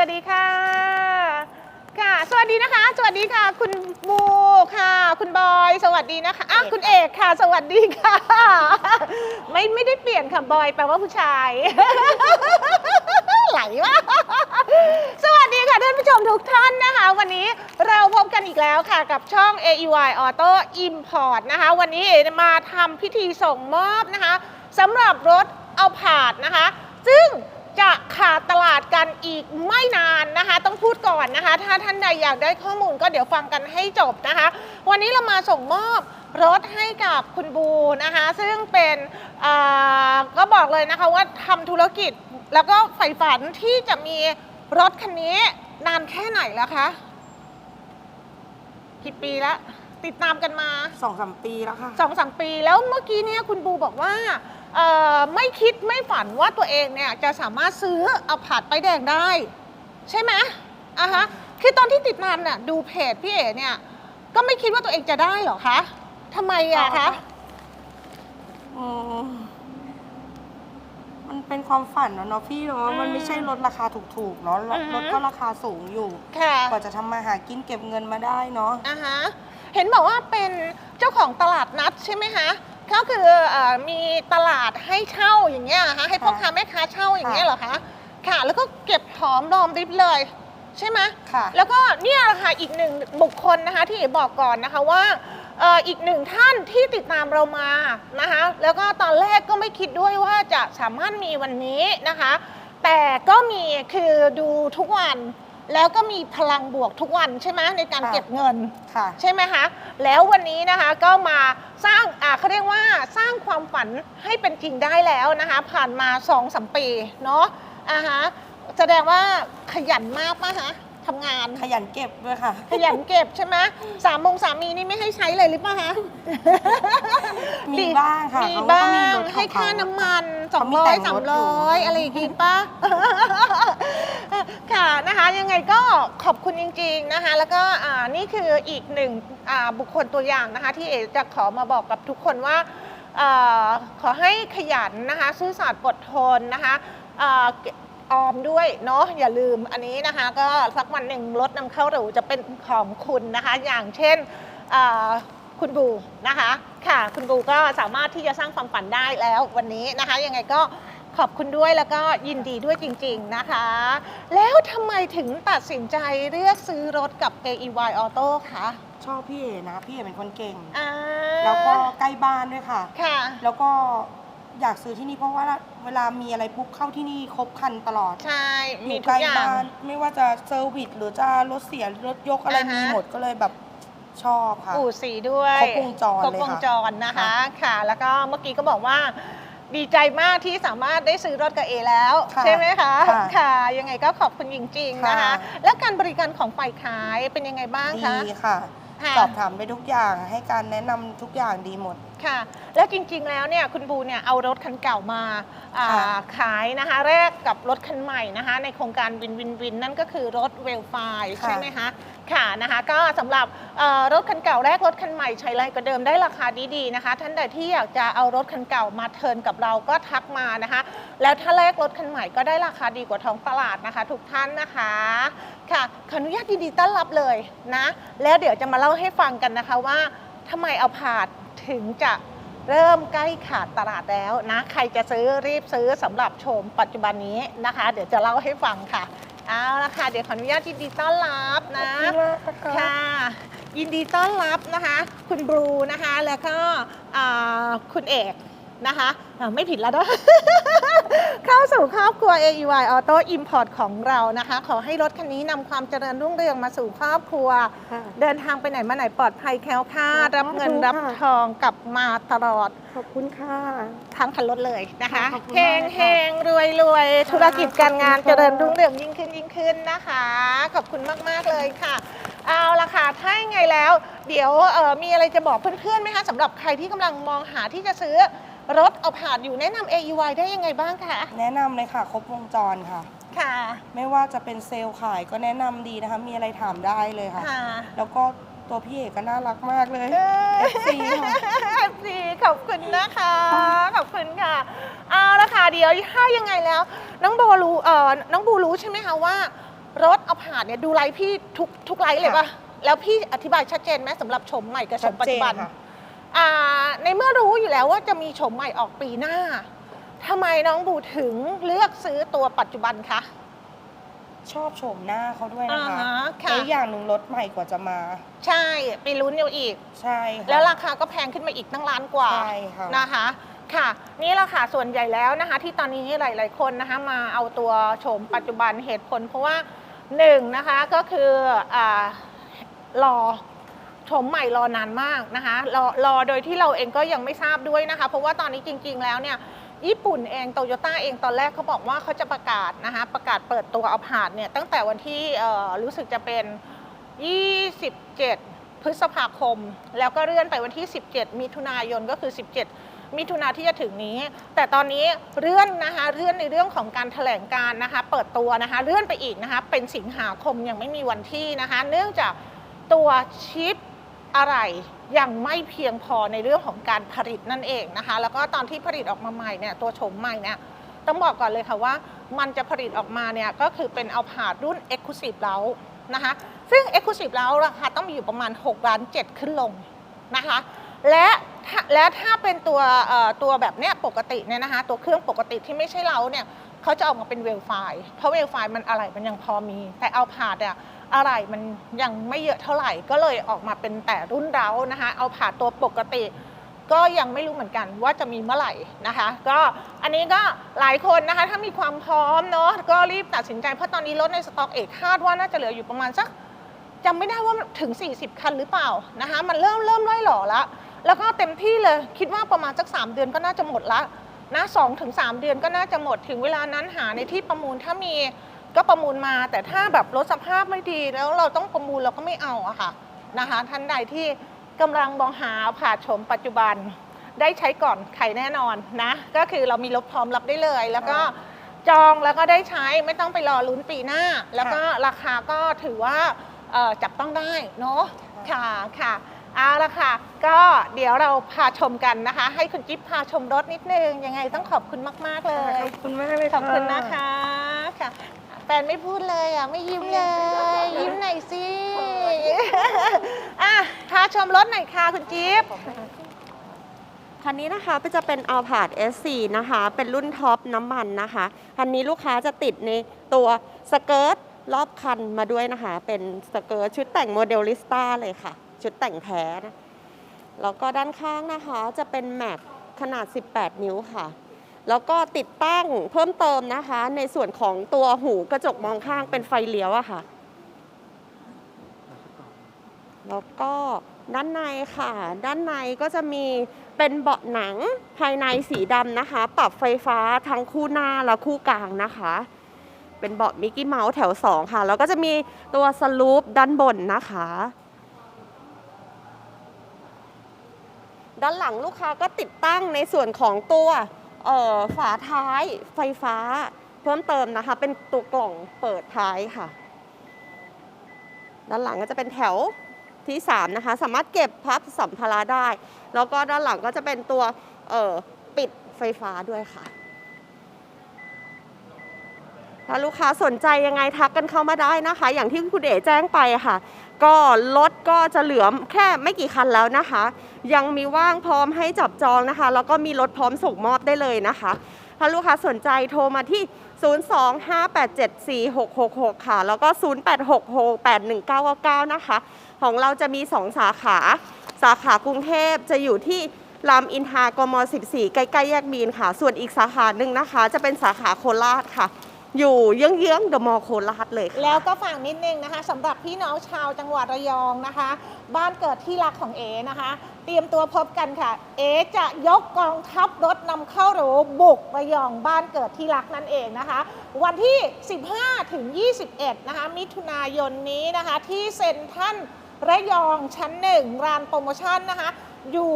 วัสดีค่ะ ค่ะ สวัสดีนะคะ สวัสดีค่ะ คุณบูค่ะ คุณบอย สวัสดีนะคะอะคุณเอกค่ะ สวัสดีค่ะ ไม่ไม่ได้เปลี่ยนค่ะบอยแปลว่าผู้ชาย ไหลวะสวัสดีค่ะท่านผู้ชมทุกท่านนะคะ วันนี้เราพบกันอีกแล้วค่ะกับช่อง AEY Auto Import นะคะ วันนี้เอมาทำพิธีส่งมอบนะคะสำหรับรถเอาผาดนะคะ ซึ่ง จะขาดตลาดกันอีกไม่นานนะคะ ต้องพูดก่อนนะคะ ถ้าท่านใดอยากได้ข้อมูลก็เดี๋ยวฟังกันให้จบนะคะ วันนี้เรามาส่งมอบรถให้กับคุณบูนะคะ ซึ่งเป็นอ่าก็บอกเลยนะคะว่าทำธุรกิจแล้วก็ใฝ่ฝันที่จะมีรถคันนี้นานแค่ไหนแล้วคะกี่ปีแล้วติดตามกันมาสองสามปีแล้วค่ะสองสามปีแล้วเมื่อกี้เนี่ยคุณบูบอกว่าเอ่อ ไม่คิดไม่ฝันว่าตัวเองเนี่ยจะสามารถซื้อเอาผาดไปายแดงได้ ใช่ไหมอะฮะคือตอนที่ติดตามเนี่ยดูเพจพี่เอ๋เนี่ย ก็ไม่คิดว่าตัวเองจะได้เหรอคะทำไมอะคะอืมมันเป็นความฝันเนาะพี่เนาะอืมมันไม่ใช่รถราคาถูกๆเนาะรถอือฮึ รถก็ราคาสูงอยู่ค่ะกว่าจะทำมาหากินเก็บเงินมาได้เนาะ อะฮะเห็นบอกว่าเป็นเจ้าของตลาดนัดใช่ไหมคะ ก็คือเอ่อมีตลาดให้เช่าอย่างเงี้ยเหรอคะให้พ่อค้าแม่ค้าเช่าอย่างเงี้ยเหรอคะค่ะ แล้วก็เก็บหอมรอมริบเลย ใช่ไหมค่ะ แล้วก็เนี่ยแหละค่ะอีกหนึ่งบุคคลนะคะที่เอ๋บอกก่อนนะคะว่าเอ่ออีกหนึ่งท่านที่ติดตามเรามานะคะ แล้วก็ตอนแรกก็ไม่คิดด้วยว่าจะสามารถมีวันนี้นะคะ แต่ก็มีคือดูทุกวัน แล้วก็มีพลังบวกทุกวันใช่ไหมในการค่ะเก็บเงิน ค่ะ ใช่ไหมคะ แล้ววันนี้นะคะก็มาสร้างอ่าเขาเรียกว่าสร้างความฝันให้เป็นจริงได้แล้วนะคะ ผ่านมา2อสมปีเนาะอ่าฮะแสดงว่าขยันมากปะคะ ทำงาน ขยันเก็บด้วยค่ะ ขยันเก็บใช่ไหมสามโมงสามีนี่ไม่ให้ใช้เลยหรือเปล่าคะมีบ้างค่ะมีเขาก็บ้ามีง รถของให้ค่าเขาน้ำมันสองเขามีร้อแต่ยงสารมถอยู่ร้อยอะไรอย่างงี้ป่ะ ค่ะนะคะ ยังไงก็ขอบคุณจริง ๆนะคะ แล้วก็อ่านี่คืออีกหนึ่งอ่าบุคคลตัวอย่างนะคะ ที่เอจะขอมาบอกกับทุกคนว่าอ่าขอให้ขยันนะคะ ซื่อสัตย์อดทนนะคะอ่า ออมด้วยเนาะอย่าลืมอันนี้นะคะ ก็สักวันหนึ่งรถนำเข้าหรูจะเป็นของคุณนะคะ อย่างเช่นอ่าคุณบูนะคะค่ะคุณบูก็สามารถที่จะสร้างความฝันได้แล้ววันนี้นะคะ ยังไงก็ขอบคุณด้วยแล้วก็ยินดีด้วยจริง ๆนะคะ แล้วทำไมถึงตัดสินใจเลือกซื้อรถกับ AEY Auto คะชอบพี่เอนะ พี่เอเป็นคนเก่งอ่าแล้วก็ใกล้บ้านด้วยค่ะ ค่ะ แล้วก็ อยากซื้อที่นี่เพราะว่าเวลามีอะไรปุ๊บเข้าที่นี่ครบครันตลอดใช่อมียู่ทุใกกล้อย่าง บ้านไม่ว่าจะเซอร์วิสหรือจะรถเสียรถยกอะไรอ่าฮะ มีหมดก็เลยแบบชอบค่ะอู่สีด้วยครบวงจรครบเลยวงค่ะจรนะคะค่ะ แล้วก็เมื่อกี้ก็บอกว่า ดีใจมากที่สามารถได้ซื้อรถกับเอแล้ว ค่ะใช่ไหมคะค่ะค่ะยังไงก็ขอบคุณจริงๆนะคะ ค่ะ แล้วการบริการของฝ่ายขายเป็นยังไงบ้างคะ ดีค่ะ ค่ะ สอบถามได้ทุกอย่างให้การแนะนำทุกอย่างดีหมด ค่ะ แล้วจริงๆแล้วเนี่ยคุณบูเนี่ยเอารถคันเก่ามาอ่าค่ะ ขายนะคะแรกกับรถคันใหม่นะคะ ในโครงการวินวินวินนั่นก็คือรถเวลไฟค่ะใช่ไหมคะ ค่ะนะคะก็สำหรับรถคันเก่าแรกรถคันใหม่ใช้ไรก็เดิมได้ราคาดีๆนะคะ ท่านใดที่อยากจะเอารถคันเก่ามาเทิร์นกับเราก็ทักมานะคะ แล้วถ้าแลกรถคันใหม่ก็ได้ราคาดีกว่าท้องตลาดนะคะ ทุกท่านนะคะค่ะขออนุญาตยินดีต้อนรับเลยนะ แล้วเดี๋ยวจะมาเล่าให้ฟังกันนะคะว่าทำไมเอาผาดถึงจะเริ่มใกล้ขาดตลาดแล้วนะ ใครจะซื้อรีบซื้อสำหรับชมปัจจุบันนี้นะคะ เดี๋ยวจะเล่าให้ฟังค่ะ เอาละค่ะ เดี๋ยวขออนุญาตยินดีต้อนรับนะค่ะ ยินดีต้อนรับนะคะ คุณบรูนะคะแล้วก็อ่าคุณเอกนะคะอ่าไม่ผิดแล้วนะ เข้าสู่ครอบครัว AEY Auto Import ของเรานะคะ ขอให้รถคันนี้นำความเจริญรุ่งเรืองมาสู่ครอบครัว ค่ะเดินทางไปไหนมาไหนปลอดภัยแคล้วคลาดขอบคุณรับเงินค่ะรับทองกลับมาตลอด ขอบคุณค่ะ ทั้งคันรถเลยนะคะขอบคุณเฮมากงเลยเฮค่ะงรวยรวยธุรกิจการงานขอบคุณเจค่ะริญรุ่งเรืองยิ่งขึ้นยิ่งขึ้นนะคะ ขอบคุณมาก ๆ เลยค่ะ เอาละค่ะถ้ายังไงแล้ว เดี๋ยวเอ่อมีอะไรจะบอกเพื่อนๆไหมคะสำหรับใครที่กำลังมองหาที่จะซื้อ รถเอาผ่านอยู่แนะนำ AEY ได้ยังไงบ้างคะแนะนำเลยค่ะ ครบวงจรค่ะ ค่ะ ไม่ว่าจะเป็นเซลล์ขายก็แนะนำดีนะคะ มีอะไรถามได้เลยค่ะ ค่ะแล้วก็ตัวพี่เอกก็น่ารักมากเลยเออ FC ค่ะ FC ขอบคุณนะคะ ขอบคุณค่ะ เอาละค่ะเดี๋ยวถ้ายังไงแล้ว น้องโบรู้เอ่อน้องบูรู้ใช่ไหมคะว่า รถเอาผ่านเนี่ยดูไลฟ์พี่ทุกทุกไลฟ์เลยปะแล้วพี่อธิบายชัดเจนไหมสำหรับโฉมใหม่กับโฉชัดมปัจเจจุนบันค่ะอ่า ในเมื่อรู้อยู่แล้วว่าจะมีโฉมใหม่ออกปีหน้าทำไมน้องบูถึงเลือกซื้อตัวปัจจุบันคะ ชอบโฉมหน้าเขาด้วยนะคะอ่าฮะค่ะ แล้วอย่างหนึ่งรถใหม่กว่าจะมา ใช่ไปลุ้นอยู่อีก ใช่ค่ะ แล้วราคาก็แพงขึ้นมาอีกตั้งล้านกว่าใช่ค่ะ นะคะ ค่ะ นี่แหละค่ะส่วนใหญ่แล้วนะคะ ที่ตอนนี้หลาย ๆ คนนะคะ มาเอาตัวโฉมปัจจุบันเหตุผล เพราะว่าหนึ่งนะคะก็คืออ่ารอ โฉมใหม่รอนานมากนะคะรอรอโดยที่เราเองก็ยังไม่ทราบด้วยนะคะ เพราะว่าตอนนี้จริง ๆ แล้วเนี่ยญี่ปุ่นเองโตโยต้าเองตอนแรกเขาบอกว่าเขาจะประกาศนะคะประกาศเปิดตัวเอาผ่าเนี่ยตั้งแต่วันที่รู้สึกจะเป็น 27 พฤษภาคม แล้วก็เลื่อนไปวันที่ 17 มิถุนายนก็คือ 17 มิถุนาที่จะถึงนี้ แต่ตอนนี้เลื่อนนะคะเลื่อนในเรื่องของการแถลงการนะคะเปิดตัวนะคะเลื่อนไปอีกนะคะเป็นสิงหาคมยังไม่มีวันที่นะคะเนื่องจากตัวชิป อะไรยังไม่เพียงพอในเรื่องของการผลิตนั่นเองนะคะ แล้วก็ตอนที่ผลิตออกมาใหม่เนี่ยตัวโฉมใหม่เนี่ยต้องบอกก่อนเลยค่ะว่ามันจะผลิตออกมาเนี่ยก็คือเป็นเอาผาดรุ่น e x c l u s i v e แล้วนะคะซึ่ง e x c l u s i v e แล้วราคาต้องมีอยู่ประมาณ6ล้าน7ขึ้นลงนะคะและและถ้าเป็นตัวตัวแบบเนี้ยปกติเนี่ยนะคะตัวเครื่องปกติที่ไม่ใช่เราเนี่ยเขาจะออกมาเป็นเวลไฟล์เพราะเวลไฟล์มันอะไรมันยังพอมี แต่เอาผาดอะ อะไรมันยังไม่เยอะเท่าไหร่ ก็เลยออกมาเป็นแต่รุ่นเรานะคะ เอาผ่าตัวปกติ ก็ยังไม่รู้เหมือนกันว่าจะมีเมื่อไหร่นะคะ ก็อันนี้ก็หลายคนนะคะ ถ้ามีความพร้อมเนาะก็รีบตัดสินใจเพราะตอนนี้รถในสต็อกเอกคาดว่าน่าจะเหลืออยู่ประมาณสักจำไม่ได้ว่าถึง 40 คันหรือเปล่านะคะ มันเริ่มเริ่มล่อยหล่อแล้วแล้วก็เต็มที่เลยคิดว่าประมาณสัก 3 เดือนก็น่าจะหมดละนะสองถึงสามเดือนก็น่าจะหมดถึงเวลานั้นหาในที่ประมูลถ้ามี ก็ประมูลมา แต่ถ้าแบบรถสภาพไม่ดีแล้วเราต้องประมูลเราก็ไม่เอาอะค่ะนะคะท่านใดที่กำลังมองหาผ่าชมปัจจุบัน ได้ใช้ก่อนใครแน่นอนนะ ก็คือเรามีรถพร้อมรับได้เลย แล้วก็จองแล้วก็ได้ใช้ไม่ต้องไปรอลุ้นปีหน้า แล้วก็ราคาก็ถือว่าเอ่อจับต้องได้เนาะค่ะค่ะเอาละค่ะ ก็เดี๋ยวเราพาชมกันนะคะ ให้คุณจิ๊บพาชมรถนิดนึง ยังไงต้องขอบคุณมาก ๆ เลย ขอบคุณมากเลยขอบคุณนะคะค่ะ แฟนไม่พูดเลยอะไม่ยิ้มเลย ยิ้มหน่อยสิอะพาชมรถหน่อยค่ะคุณจิ๊บคันนี้นะคะก็จะเป็น a l p a r d S4 นะคะ เป็นรุ่นท็อปน้ำมันนะคะ คันนี้ลูกค้าจะติดในตัวสเกิร์ตรอบคันมาด้วยนะคะ เป็นสเกิร์ตชุดแต่งโมเดลลิสต้าเลยค่ะ ชุดแต่งแท้นะแล้วก็ด้านข้างนะคะจะเป็นแม็กขนาด 18 นิ้วค่ะ แล้วก็ติดตั้งเพิ่มเติมนะคะ ในส่วนของตัวหูกระจกมองข้างเป็นไฟเลี้ยวอะค่ะ แล้วก็ด้านในค่ะ ด้านในก็จะมีเป็นเบาะหนังภายในสีดำนะคะ ปรับไฟฟ้าทั้งคู่หน้าและคู่กลางนะคะ เป็นเบาะมิกกี้เมาส์แถว 2 ค่ะ แล้วก็จะมีตัวสลูปด้านบนนะคะ ด้านหลังลูกค้าก็ติดตั้งในส่วนของตัว ฝาท้ายไฟฟ้าเพิ่มเติมนะคะ เป็นตัวกล่องเปิดท้ายค่ะ ด้านหลังก็จะเป็นแถวที่ 3 นะคะ สามารถเก็บพับสัมภาระได้ แล้วก็ด้านหลังก็จะเป็นตัวปิดไฟฟ้าด้วยค่ะ ถ้าลูกค้าสนใจยังไงทักกันเข้ามาได้นะคะ อย่างที่คุณเอ๋แจ้งไปค่ะ ก็รถก็จะเหลือแค่ไม่กี่คันแล้วนะคะ ยังมีว่างพร้อมให้จับจองนะคะ แล้วก็มีรถพร้อมส่งมอบได้เลยนะคะถ้าลูกค้าสนใจโทรมาที่ 025874666 ค่ะ แล้วก็ 0866819999 นะคะ ของเราจะมี 2 สาขา สาขากรุงเทพจะอยู่ที่รามอินทรากม 14 ใกล้ ๆ แยกมีนค่ะ ส่วนอีกสาขาหนึ่งนะคะ จะเป็นสาขาโคราชค่ะ อยู่เยื้องๆเดอะมอลล์โคราชเลยค่ะ แล้วก็ฝากนิดนึงนะคะสำหรับพี่น้องชาวจังหวัดระยองนะคะ บ้านเกิดที่รักของเอนะคะ เตรียมตัวพบกันค่ะ เอจะยกกองทัพรถนำเข้าหรูบุกระยองบ้านเกิดที่รักนั่นเองนะคะ วันที่ 15ถึง21 นะคะ มิถุนายนนี้นะคะ ที่เซ็นทรัลระยองชั้นหนึ่งรานโปรโมชั่นนะคะ อยู่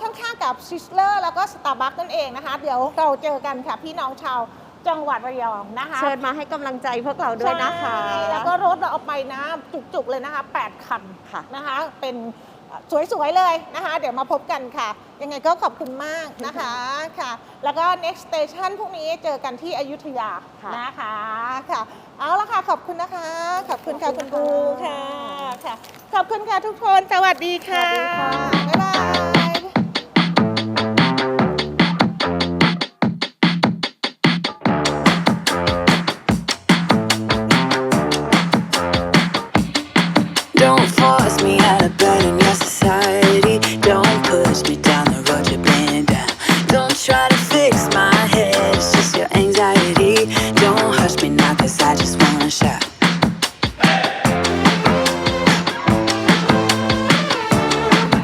ข้างๆกับซิสเลอร์แล้วก็สตาร์บัคนั่นเองนะคะ เดี๋ยวเราเจอกันค่ะพี่น้องชาว จังหวัดระยองนะคะเชิญมาให้กำลังใจพวกเราด้วยนะคะ ใช่แล้วก็รถเราเอาไปนะจุกๆเลยนะคะ 8 คันค่ะ นะคะ เป็นสวยๆเลยนะคะ เดี๋ยวมาพบกันค่ะ ยังไงก็ขอบคุณมากนะคะค่ะ แล้วก็ next station พรุ่งนี้เจอกันที่อยุธยาค่ะนะคะค่ะ เอาละค่ะ ขอบคุณนะคะ ขอบคุณค่ะคุณบูค่ะค่ะ ขอบคุณค่ะทุกคน สวัสดีค่ะบ๊ายบาย